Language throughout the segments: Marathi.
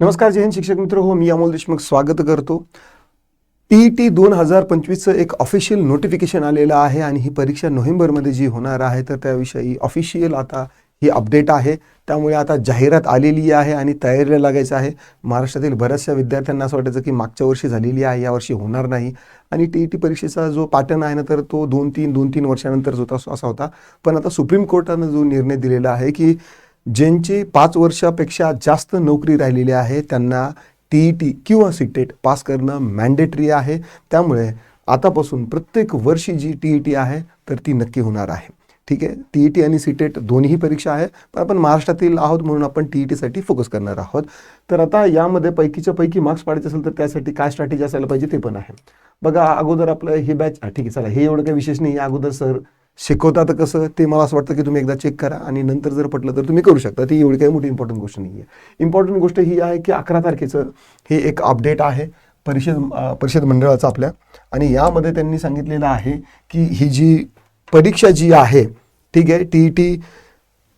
नमस्कार जय हिंद शिक्षक मित्र हो मी अमोल देशमुख स्वागत करतो. टी टी दोन हजार पंचवीसचं एक ऑफिशियल नोटिफिकेशन आलेलं आहे आणि ही परीक्षा नोव्हेंबरमध्ये जी होणार आहे तर त्याविषयी ऑफिशियल आता ही अपडेट आहे. त्यामुळे आता जाहिरात आलेली आहे आणि तयारीला लागायचं आहे. महाराष्ट्रातील बऱ्याचशा विद्यार्थ्यांना असं वाटायचं की मागच्या वर्षी झालेली आहे यावर्षी होणार नाही. आणि टी ई टी परीक्षेचा जो पॅटर्न आहे ना तर तो दोन तीन दोन तीन वर्षानंतर होता असा होता. पण आता सुप्रीम कोर्टानं जो निर्णय दिलेला आहे की ज्यांची पाच वर्षापेक्षा जास्त नोकरी राहिलेली आहे त्यांना टी ई टी किंवा सिटेट पास करणं मॅन्डेटरी आहे. त्यामुळे आतापासून प्रत्येक वर्षी जी टी ई टी आहे तर ती नक्की होणार आहे. ठीक आहे? टी ई टी आणि सीटेट दोन्ही परीक्षा आहे पण आपण महाराष्ट्रातील आहोत म्हणून आपण टी ई टीसाठी फोकस करणार आहोत. तर आता यामध्ये पैकीच्या पैकी मार्क्स पाडायचे असेल तर त्यासाठी काय स्ट्रॅटेजी असायला पाहिजे ते पण आहे. बघा अगोदर आपलं हे बॅच ठीक आहे चला हे एवढं काही विशेष नाही. या अगोदर सर शिकवतात कसं ते मला असं वाटतं की तुम्ही एकदा चेक करा आणि नंतर जर पटलं तर तुम्ही करू शकता. ती एवढी काही मोठी इम्पॉर्टंट गोष्ट नाही आहे इम्पॉर्टंट गोष्ट ही आहे की अकरा तारखेचं हे एक अपडेट आहे परिषद परिषद मंडळाचं आपल्या. आणि यामध्ये त्यांनी सांगितलेलं आहे की ही जी परीक्षा जी आहे ठीक आहे टी ई टी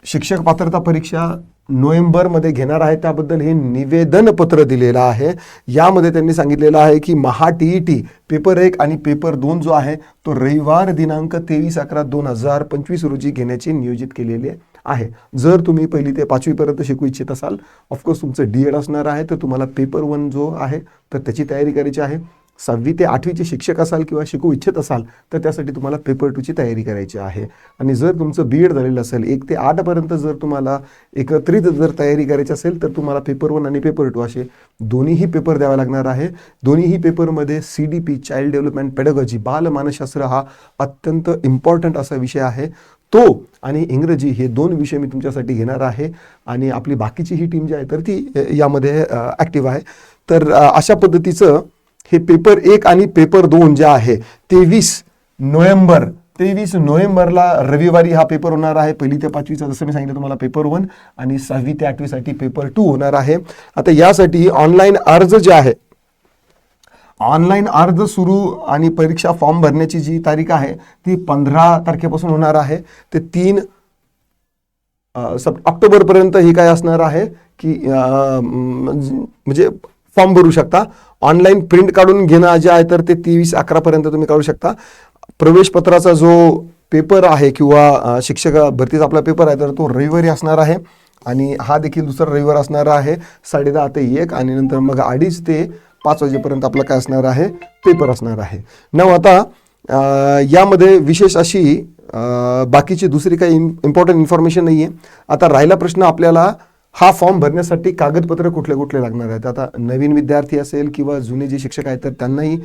शिक्षक पात्रता परीक्षा नोव्हेंबरमध्ये घेणार आहे. त्याबद्दल हे निवेदन पत्र दिलेलं आहे. यामध्ये त्यांनी सांगितलेलं आहे की Maha T E T paper एक आणि पेपर दोन जो आहे तो रविवार दिनांक तेवीस अकरा दोन हजार पंचवीस रोजी घेण्याचे नियोजित केलेले आहे. जर तुम्ही पहिली ते पाचवीपर्यंत शिकू इच्छित असाल ऑफकोर्स तुमचं डी एड असणार आहे. तर तुम्हाला पेपर वन जो आहे तर त्याची तयारी करायची आहे. सहावी ते आठवीचे शिक्षक असाल किंवा शिकू इच्छित असाल तर त्यासाठी तुम्हाला पेपर टूची तयारी करायची आहे. आणि जर तुमचं बी एड झालेलं असेल एक ते आठपर्यंत जर तुम्हाला एकत्रित जर तयारी करायची असेल तर तुम्हाला पेपर वन आणि पेपर टू असे दोन्हीही पेपर द्यावा लागणार आहे. दोन्हीही पेपरमध्ये C D P child development pedology बालमानसशास्त्र हा अत्यंत इम्पॉर्टंट असा विषय आहे. तो आणि इंग्रजी हे दोन विषय मी तुमच्यासाठी घेणार आहे. आणि आपली बाकीची ही टीम जी आहे तर ती यामध्ये ॲक्टिव्ह आहे. तर अशा पद्धतीचं हे पेपर एक आणि पेपर दोन जे आहे तेवीस नोव्हेंबर तेवीस नोव्हेंबरला रविवारी हा पेपर होणार आहे. पहिली ते पाचवीचा जसं मी सांगितलं तुम्हाला पेपर वन आणि सहावी ते आठवीसाठी पेपर टू होणार आहे. आता यासाठी ऑनलाईन अर्ज जे आहे ऑनलाईन अर्ज सुरू आणि परीक्षा फॉर्म भरण्याची जी तारीख आहे ती पंधरा तारखेपासून होणार आहे. ते तीन सप ऑक्टोबरपर्यंत ही काय असणार आहे की म्हणजे फॉर्म भरू शकता. ऑनलाईन प्रिंट काढून घेणं जे आहे तर ते तेवीस अकरापर्यंत तुम्ही काढू शकता. प्रवेशपत्राचा जो पेपर आहे किंवा शिक्षक भरतीचा आपला पेपर आहे तर तो रविवारी असणार आहे. आणि हा देखील दुसरा रविवार असणार आहे साडेदहा ते एक. आणि नंतर मग अडीच ते पाच वाजेपर्यंत आपला काय असणार आहे पेपर असणार आहे. नव आता यामध्ये विशेष अशी बाकीची दुसरी काही इम्पॉर्टंट इन्फॉर्मेशन नाही आहे आता राहिला प्रश्न आपल्याला हा फॉर्म भरण्यासाठी कागदपत्र कुठले कुठले लागणार आहेत? आता नवीन विद्यार्थी असेल किंवा जुने जे शिक्षक आहेत तर त्यांनाही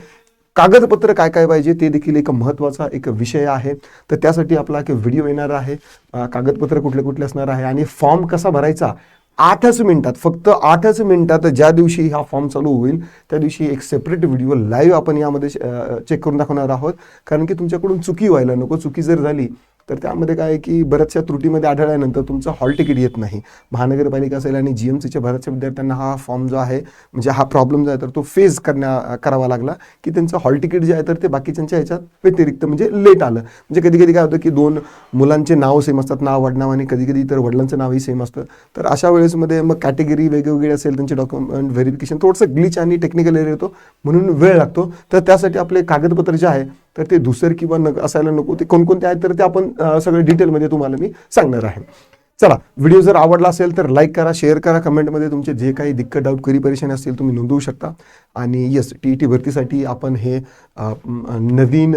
कागदपत्र काय काय पाहिजे ते देखील एक महत्त्वाचा एक विषय आहे. तर त्यासाठी आपला एक व्हिडिओ येणार आहे. कागदपत्र कुठले कुठले असणार आहे आणि फॉर्म कसा भरायचा? आठच मिनिटात फक्त आठच मिनिटात ज्या दिवशी हा फॉर्म चालू होईल त्या दिवशी एक सेपरेट व्हिडिओ लाईव्ह आपण यामध्ये चेक करून दाखवणार आहोत. कारण की तुमच्याकडून चुकी व्हायला नको. चुकी जर झाली तर त्यामध्ये काय आहे की बऱ्याचशा त्रुटीमध्ये आढळल्यानंतर तुमचं हॉल तिकीट येत नाही. महानगरपालिका असेल आणि जी एम सीच्या बऱ्याचशा विद्यार्थ्यांना हा फॉर्म जो आहे म्हणजे हा प्रॉब्लेम जो आहे तर तो फेस करण्या करावा लागला की त्यांचं हॉल तिकीट जे आहे तर ते बाकीच्यांच्या ह्याच्यात व्यतिरिक्त म्हणजे लेट आलं. म्हणजे कधी कधी काय होतं की दोन मुलांचे नाव सेम असतात नाव वडनाव आणि कधी कधी तर वडिलांचं नावही सेम असतं. तर अशा वेळेसमध्ये मग कॅटेगरी वेगवेगळी असेल त्यांचे डॉक्युमेंट व्हेरिफिकेशन थोडंसं ग्लिच आणि टेक्निकल एरिया येतो म्हणून वेळ लागतो. तर त्यासाठी आपले कागदपत्र जे आहे तर ते धुसर किंवा न असायला नको. ते कोणकोणते आहेत तर ते आपण सगळे डिटेलमध्ये तुम्हाला मी सांगणार आहे. चला व्हिडिओ जर आवडला असेल तर लाईक करा शेअर करा कमेंटमध्ये तुमचे जे काही दिक्कत डाऊट करी परेशानी असतील तुम्ही नोंदवू शकता. आणि येस टी ई टी भरतीसाठी आपण हे नवीन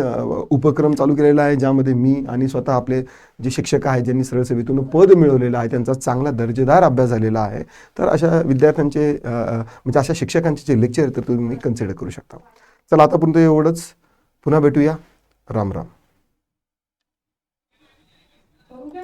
उपक्रम चालू केलेला आहे ज्यामध्ये मी आणि स्वतः आपले जे शिक्षक आहेत ज्यांनी सरळ सेवेतून पद मिळवलेलं आहे त्यांचा चांगला दर्जेदार अभ्यास झालेला आहे. तर अशा विद्यार्थ्यांचे म्हणजे अशा शिक्षकांचे जे लेक्चर आहेत तर तुम्ही कन्सिडर करू शकता. चला आतापर्यंत एवढंच. पुन्हा भेटूया. राम राम.